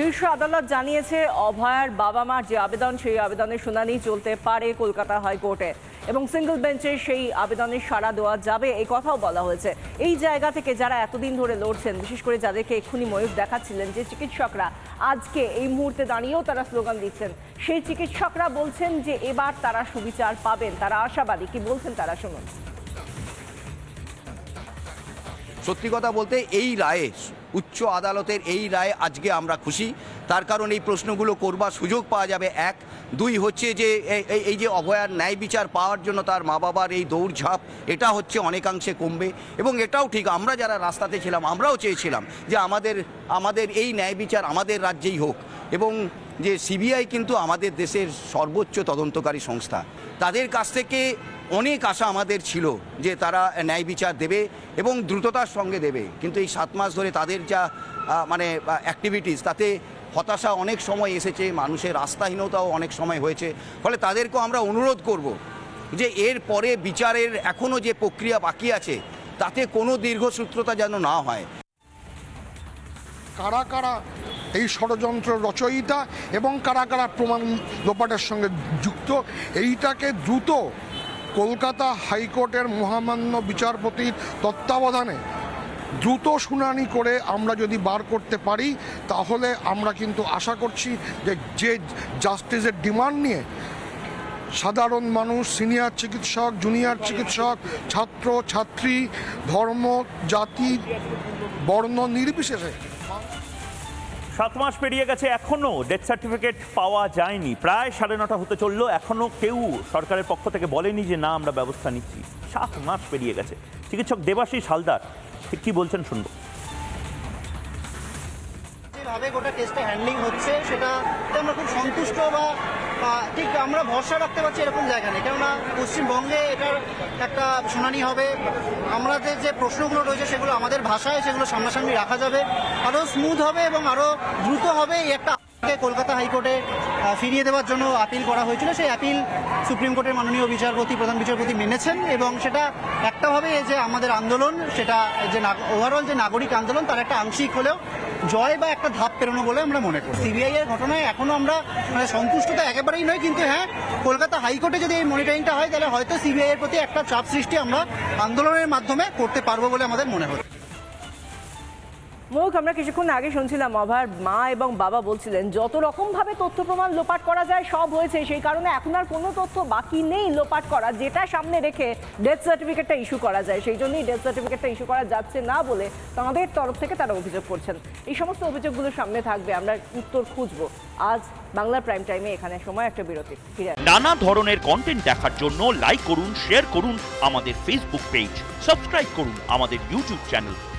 শীর্ষ আদালত জানিয়েছে, অভয়ার বাবা মার যে আবেদন, সেই আবেদনের শুনানি চলতে পারে কলকাতা হাইকোর্টে এবং সিঙ্গল বেঞ্চে সেই আবেদনের সাড়া দেওয়া যাবে এই কথাও বলা হয়েছে। এই জায়গা থেকে যারা এতদিন ধরে লড়ছেন, বিশেষ করে যাদেরকে এক্ষুনি ময়ূর দেখাচ্ছিলেন, যে চিকিৎসকরা আজকে এই মুহূর্তে দাঁড়িয়েও তারা স্লোগান দিচ্ছেন, সেই চিকিৎসকরা বলছেন যে এবার তারা সুবিচার পাবেন, তারা আশাবাদী। কি বলছেন তারা, শুনুন। সত্যি কথা বলতে, এই রায়ে উচ্চ আদালতের এই রায় আজকে আমরা খুশি। তার কারণ এই প্রশ্নগুলো করবার সুযোগ পাওয়া যাবে, এক। দুই হচ্ছে যে এই- যে অভয়ার ন্যায় বিচার পাওয়ার জন্য তার মা বাবার এই দৌড়ঝাঁপ, এটা হচ্ছে অনেকাংশে কমবে। এবং এটাও ঠিক, আমরা যারা রাস্তাতে ছিলাম, আমরাও চেয়েছিলাম যে আমাদের আমাদের এই ন্যায় বিচার আমাদের রাজ্যেই হোক। এবং যে সিবিআই কিন্তু আমাদের দেশের সর্বোচ্চ তদন্তকারী সংস্থা, তাদের কাছ থেকে অনেক আশা আমাদের ছিল যে তারা ন্যায় বিচার দেবে এবং দ্রুততার সঙ্গে দেবে। কিন্তু এই সাত মাস ধরে তাদের যা মানে অ্যাক্টিভিটিস তাতে হতাশা অনেক সময় এসেছে, মানুষের আস্থাহীনতাও অনেক সময় হয়েছে। ফলে তাদেরকেও আমরা অনুরোধ করব যে এর পরে বিচারের এখনও যে প্রক্রিয়া বাকি আছে, তাতে কোনো দীর্ঘসূত্রতা যেন না হয়। কারা কারা এই ষড়যন্ত্র রচয়িতা এবং কারা কারা প্রমাণ লোপাটের সঙ্গে যুক্ত, এইটাকে দ্রুত কলকাতা হাইকোর্টের মহামান্য বিচারপতির তত্ত্বাবধানে দ্রুত শুনানি করে আমরা যদি বার করতে পারি, তাহলে আমরা কিন্তু আশা করছি যে যে জাস্টিসের ডিমান্ড নিয়ে সাধারণ মানুষ, সিনিয়র চিকিৎসক, জুনিয়র চিকিৎসক, ছাত্র, ছাত্রী, ধর্ম, জাতি, বর্ণ নির্বিশেষে সাত মাস পেরিয়ে গেছে এখনও ডেথ সার্টিফিকেট পাওয়া যায়নি। প্রায় সাড়ে নটা হতে চলল। এখনও কেউ সরকারের পক্ষ থেকে বলেনি যে না, আমরা ব্যবস্থা নিচ্ছি। সাত মাস পেরিয়ে গেছে। চিকিৎসক দেবাশিস হালদার, ঠিক কি বলছেন শুনব। যেভাবে গোটা কেসটা হ্যান্ডলিং হচ্ছে, সেটা আমরা খুব সন্তুষ্ট বা ঠিক আমরা ভরসা রাখতে পারছি এরকম জায়গা নেই। কেননা পশ্চিমবঙ্গে এটার একটা শুনানি হবে। আমাদের যে প্রশ্নগুলো রয়েছে সেগুলো আমাদের ভাষায় সেগুলো সামনাসামনি রাখা যাবে। আরও স্মুথ হবে এবং আরও দ্রুত হবে এই একটা কলকাতা হাইকোর্টে ফিরিয়ে দেওয়ার জন্য আপিল করা হয়েছিল, সেই আপিল সুপ্রিম কোর্টের মাননীয় বিচারপতি, প্রধান বিচারপতি মেনেছেন এবং সেটা একটাভাবে যে আমাদের আন্দোলন, সেটা যে ওভারঅল যে নাগরিক আন্দোলন, তার একটা আংশিক হলেও জয় বা একটা ধাপ পেরোনো বলে আমরা মনে করি। সিবিআই এর ঘটনায় এখনও আমরা মানে সন্তুষ্ট তো একেবারেই নয় কিন্তু হ্যাঁ কলকাতা হাইকোর্টে যদি এই মনিটরিংটা হয়, তাহলে হয়তো সিবিআই এর প্রতি একটা চাপ সৃষ্টি আমরা আন্দোলনের মাধ্যমে করতে পারব বলে আমাদের মনে হয় মুখ আমরা কিছুক্ষণ আগে শুনছিলাম অভয়ার মা এবং বাবা বলছিলেন, যত রকম ভাবে তথ্য প্রমাণ লোপাট করা যায়, সব হয়েছে। সেই কারণে এখন আর কোনো তথ্য বাকি নেই লোপাট করা। যেটা সামনে রেখে ডেথ সার্টিফিকেটটা ইস্যু করা যায়, সেই জন্যই ডেথ সার্টিফিকেটটা ইস্যু করা যাচ্ছে না বলে তাদের তরফ থেকে তারা অভিযোগ করছেন। এই সমস্ত অভিযোগগুলো সামনে থাকবে, আমরা উত্তর খুঁজবো। আজ বাংলা প্রাইম টাইমে এখানে সময়, একটা বিরতি। ফিরে। নানা ধরনের কন্টেন্ট দেখার জন্য লাইক করুন শেয়ার করুন আমাদের ফেসবুক পেজ সাবস্ক্রাইব করুন আমাদের ইউটিউব চ্যানেল